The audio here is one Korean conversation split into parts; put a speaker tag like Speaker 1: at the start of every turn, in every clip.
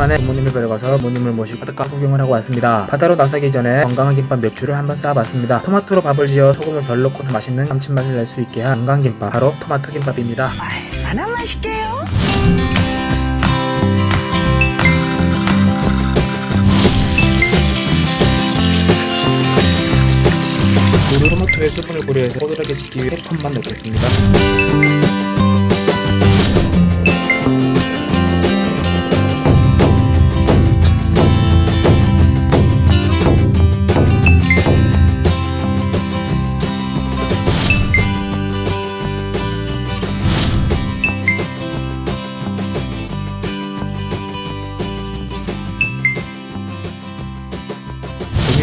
Speaker 1: 만에 부모님을 뵈러 가서 부모님을 모시고 바닷가 구경을 하고 왔습니다. 바다로 나서기 전에 건강한 김밥 몇 줄을 한번 쌓아봤습니다. 토마토로 밥을 지어 소금을 덜 넣고 더 맛있는 감칠맛을 낼 수 있게 한 건강 김밥 바로 토마토 김밥입니다.
Speaker 2: 얼마나 맛있게요?
Speaker 1: 물로 토마토의 수분을 고려해서 뽀들하게 지기 위해 컵만 넣겠습니다.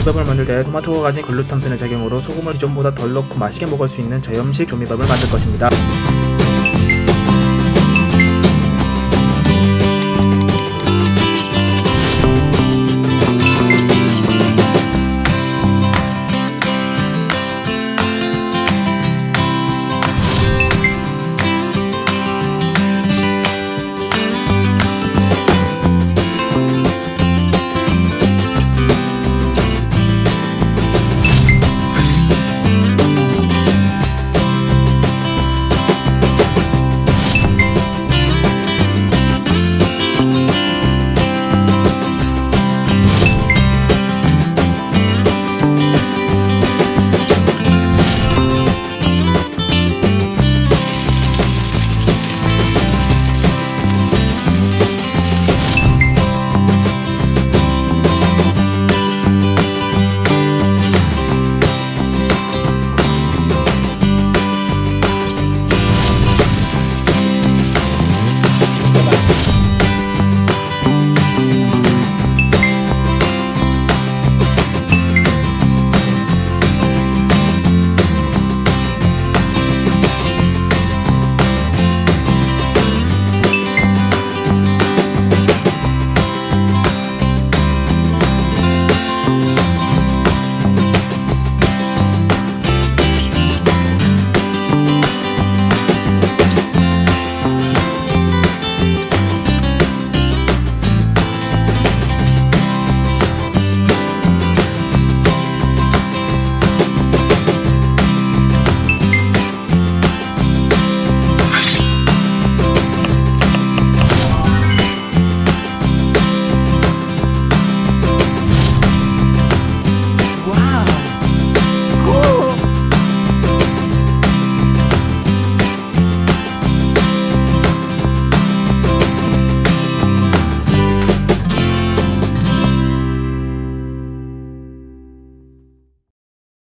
Speaker 1: 조미밥을 만들 때 토마토가 가진 글루탐산의 작용으로 소금을 기존보다 덜 넣고 맛있게 먹을 수 있는 저염식 조미밥을 만들 것입니다.